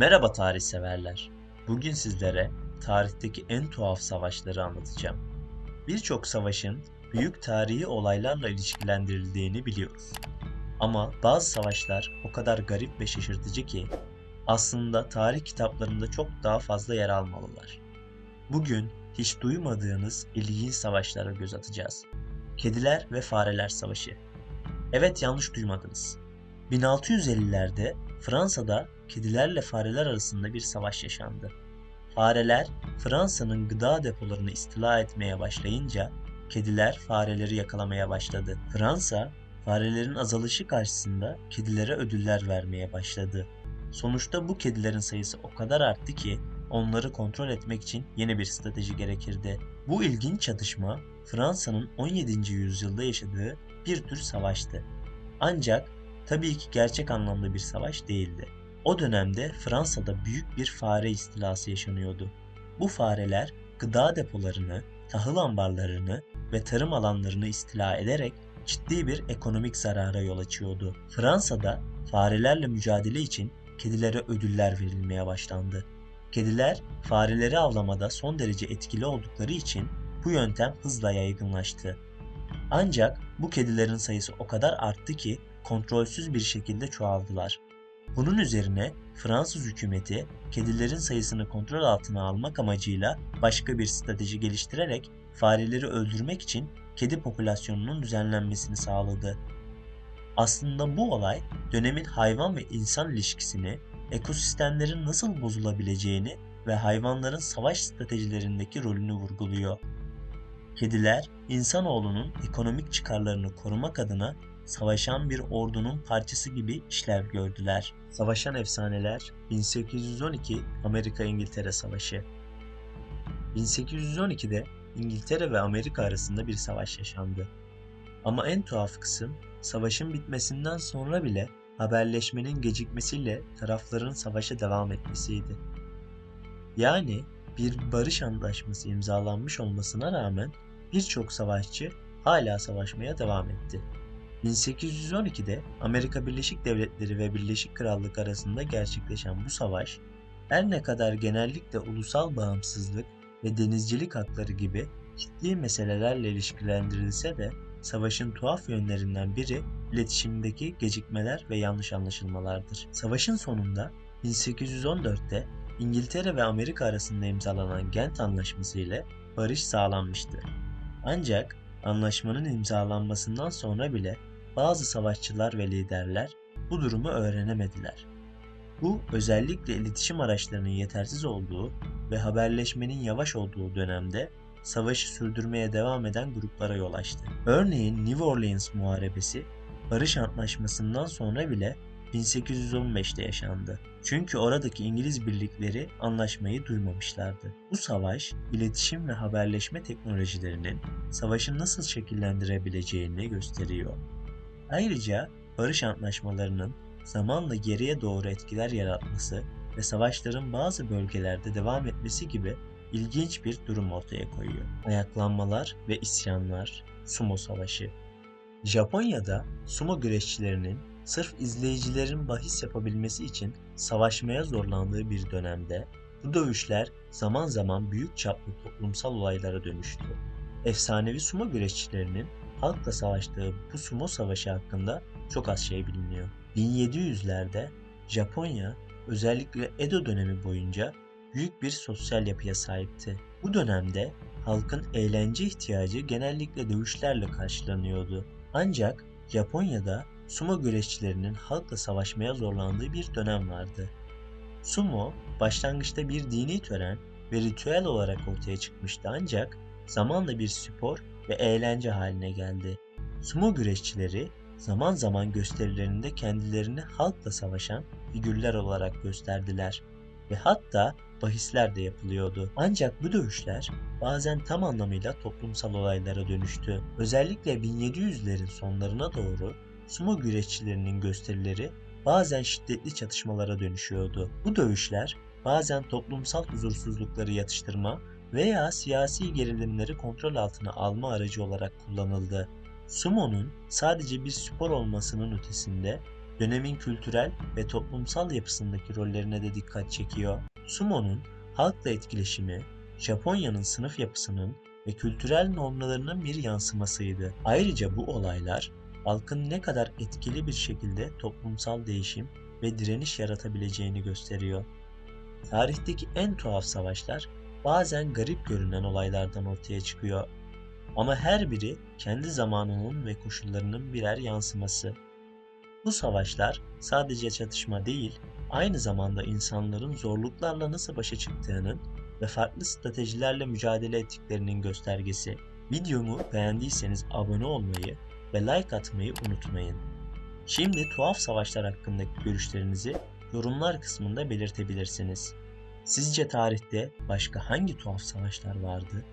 Merhaba tarih severler. Bugün sizlere tarihteki en tuhaf savaşları anlatacağım. Birçok savaşın büyük tarihi olaylarla ilişkilendirildiğini biliyoruz. Ama bazı savaşlar o kadar garip ve şaşırtıcı ki aslında tarih kitaplarında çok daha fazla yer almalılar. Bugün hiç duymadığınız ilginç savaşlara göz atacağız. Kediler ve Fareler Savaşı. Evet yanlış duymadınız. 1650'lerde Fransa'da kedilerle fareler arasında bir savaş yaşandı. Fareler Fransa'nın gıda depolarını istila etmeye başlayınca kediler fareleri yakalamaya başladı. Fransa farelerin azalışı karşısında kedilere ödüller vermeye başladı. Sonuçta bu kedilerin sayısı o kadar arttı ki onları kontrol etmek için yeni bir strateji gerekirdi. Bu ilginç çatışma Fransa'nın 17. yüzyılda yaşadığı bir tür savaştı. Ancak tabii ki gerçek anlamda bir savaş değildi. O dönemde Fransa'da büyük bir fare istilası yaşanıyordu. Bu fareler gıda depolarını, tahıl ambarlarını ve tarım alanlarını istila ederek ciddi bir ekonomik zarara yol açıyordu. Fransa'da farelerle mücadele için kedilere ödüller verilmeye başlandı. Kediler fareleri avlamada son derece etkili oldukları için bu yöntem hızla yaygınlaştı. Ancak bu kedilerin sayısı o kadar arttı ki kontrolsüz bir şekilde çoğaldılar. Bunun üzerine Fransız hükümeti kedilerin sayısını kontrol altına almak amacıyla başka bir strateji geliştirerek fareleri öldürmek için kedi popülasyonunun düzenlenmesini sağladı. Aslında bu olay dönemin hayvan ve insan ilişkisini, ekosistemlerin nasıl bozulabileceğini ve hayvanların savaş stratejilerindeki rolünü vurguluyor. Kediler, insanoğlunun ekonomik çıkarlarını korumak adına savaşan bir ordunun parçası gibi işlev gördüler. Savaşan Efsaneler 1812 Amerika-İngiltere Savaşı 1812'de İngiltere ve Amerika arasında bir savaş yaşandı. Ama en tuhaf kısım savaşın bitmesinden sonra bile haberleşmenin gecikmesiyle tarafların savaşa devam etmesiydi. Yani bir barış antlaşması imzalanmış olmasına rağmen birçok savaşçı hala savaşmaya devam etti. 1812'de Amerika Birleşik Devletleri ve Birleşik Krallık arasında gerçekleşen bu savaş, her ne kadar genellikle ulusal bağımsızlık ve denizcilik hakları gibi ciddi meselelerle ilişkilendirilse de savaşın tuhaf yönlerinden biri iletişimdeki gecikmeler ve yanlış anlaşılmalardır. Savaşın sonunda 1814'te İngiltere ve Amerika arasında imzalanan Gent Anlaşması ile barış sağlanmıştı. Ancak anlaşmanın imzalanmasından sonra bile bazı savaşçılar ve liderler bu durumu öğrenemediler. Bu özellikle iletişim araçlarının yetersiz olduğu ve haberleşmenin yavaş olduğu dönemde savaşı sürdürmeye devam eden gruplara yol açtı. Örneğin New Orleans Muharebesi barış antlaşmasından sonra bile 1815'te yaşandı. Çünkü oradaki İngiliz birlikleri anlaşmayı duymamışlardı. Bu savaş, iletişim ve haberleşme teknolojilerinin savaşı nasıl şekillendirebileceğini gösteriyor. Ayrıca barış antlaşmalarının zamanla geriye doğru etkiler yaratması ve savaşların bazı bölgelerde devam etmesi gibi ilginç bir durum ortaya koyuyor. Ayaklanmalar ve isyanlar, sumo savaşı. Japonya'da sumo güreşçilerinin sırf izleyicilerin bahis yapabilmesi için savaşmaya zorlandığı bir dönemde bu dövüşler zaman zaman büyük çaplı toplumsal olaylara dönüştü. Efsanevi sumo güreşçilerinin halkla savaştığı bu sumo savaşı hakkında çok az şey biliniyor. 1700'lerde Japonya özellikle Edo dönemi boyunca büyük bir sosyal yapıya sahipti. Bu dönemde halkın eğlence ihtiyacı genellikle dövüşlerle karşılanıyordu. Ancak Japonya'da sumo güreşçilerinin halkla savaşmaya zorlandığı bir dönem vardı. Sumo başlangıçta bir dini tören ve ritüel olarak ortaya çıkmıştı ancak zamanla bir spor ve eğlence haline geldi. Sumo güreşçileri zaman zaman gösterilerinde kendilerini halkla savaşan figürler olarak gösterdiler ve hatta bahisler de yapılıyordu. Ancak bu dövüşler bazen tam anlamıyla toplumsal olaylara dönüştü. Özellikle 1700'lerin sonlarına doğru sumo güreşçilerinin gösterileri bazen şiddetli çatışmalara dönüşüyordu. Bu dövüşler bazen toplumsal huzursuzlukları yatıştırma veya siyasi gerilimleri kontrol altına alma aracı olarak kullanıldı. Sumo'nun sadece bir spor olmasının ötesinde dönemin kültürel ve toplumsal yapısındaki rollerine de dikkat çekiyor. Sumo'nun halkla etkileşimi, Japonya'nın sınıf yapısının ve kültürel normlarının bir yansımasıydı. Ayrıca bu olaylar halkın ne kadar etkili bir şekilde toplumsal değişim ve direniş yaratabileceğini gösteriyor. Tarihteki en tuhaf savaşlar bazen garip görünen olaylardan ortaya çıkıyor. Ama her biri kendi zamanının ve koşullarının birer yansıması. Bu savaşlar sadece çatışma değil, aynı zamanda insanların zorluklarla nasıl başa çıktığının ve farklı stratejilerle mücadele ettiklerinin göstergesi. Videomu beğendiyseniz abone olmayı ve like atmayı unutmayın. Şimdi tuhaf savaşlar hakkındaki görüşlerinizi yorumlar kısmında belirtebilirsiniz. Sizce tarihte başka hangi tuhaf savaşlar vardı?